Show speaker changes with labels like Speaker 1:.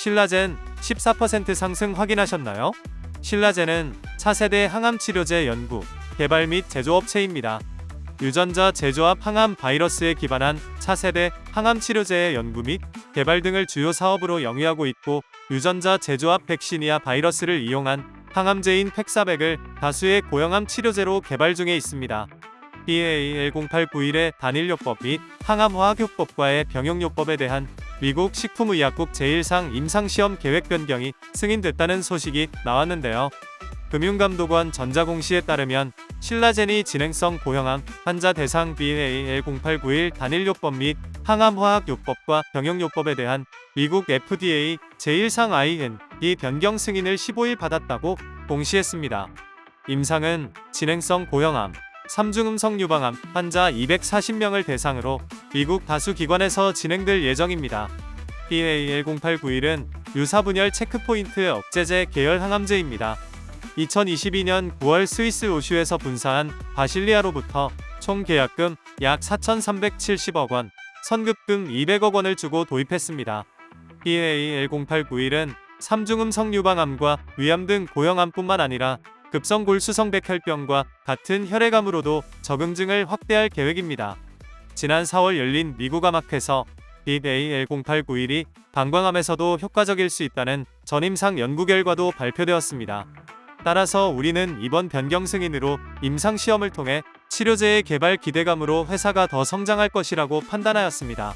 Speaker 1: 신라젠 14% 상승 확인하셨나요? 신라젠은 차세대 항암 치료제 연구, 개발 및 제조업체입니다. 유전자 제조합 항암 바이러스에 기반한 차세대 항암 치료제의 연구 및 개발 등을 주요 사업으로 영위하고 있고 유전자 제조합 백신이야 바이러스를 이용한 항암제인 팩사백을 다수의 고형암 치료제로 개발 중에 있습니다. BA 10891의 단일요법 및 항암화학요법과의 병용요법에 대한 미국 식품의약국 제1상 임상시험 계획 변경이 승인됐다는 소식이 나왔는데요. 금융감독원 전자공시에 따르면 신라젠이 진행성 고형암 환자 대상 BA 10891 단일요법 및 항암화학요법과 병용요법에 대한 미국 FDA 제1상 IN 이 변경 승인을 15일 받았다고 공시했습니다. 임상은 진행성 고형암, 삼중음성 유방암 환자 240명을 대상으로 미국 다수 기관에서 진행될 예정입니다. BA 10891은 유사분열 체크포인트 억제제 계열 항암제입니다. 2022년 9월 스위스 오슈에서 분사한 바실리아로부터 총 계약금 약 4,370억 원, 선급금 200억 원을 주고 도입했습니다. BA 10891은 삼중음성 유방암과 위암 등 고형암뿐만 아니라 급성골 수성 백혈병과 같은 혈액암으로도 적응증을 확대할 계획입니다. 지난 4월 열린 미국 암학회에서 BA 10891이 방광암에서도 효과적일 수 있다는 전임상 연구 결과도 발표되었습니다. 따라서 우리는 이번 변경 승인으로 임상 시험을 통해 치료제의 개발 기대감으로 회사가 더 성장할 것이라고 판단하였습니다.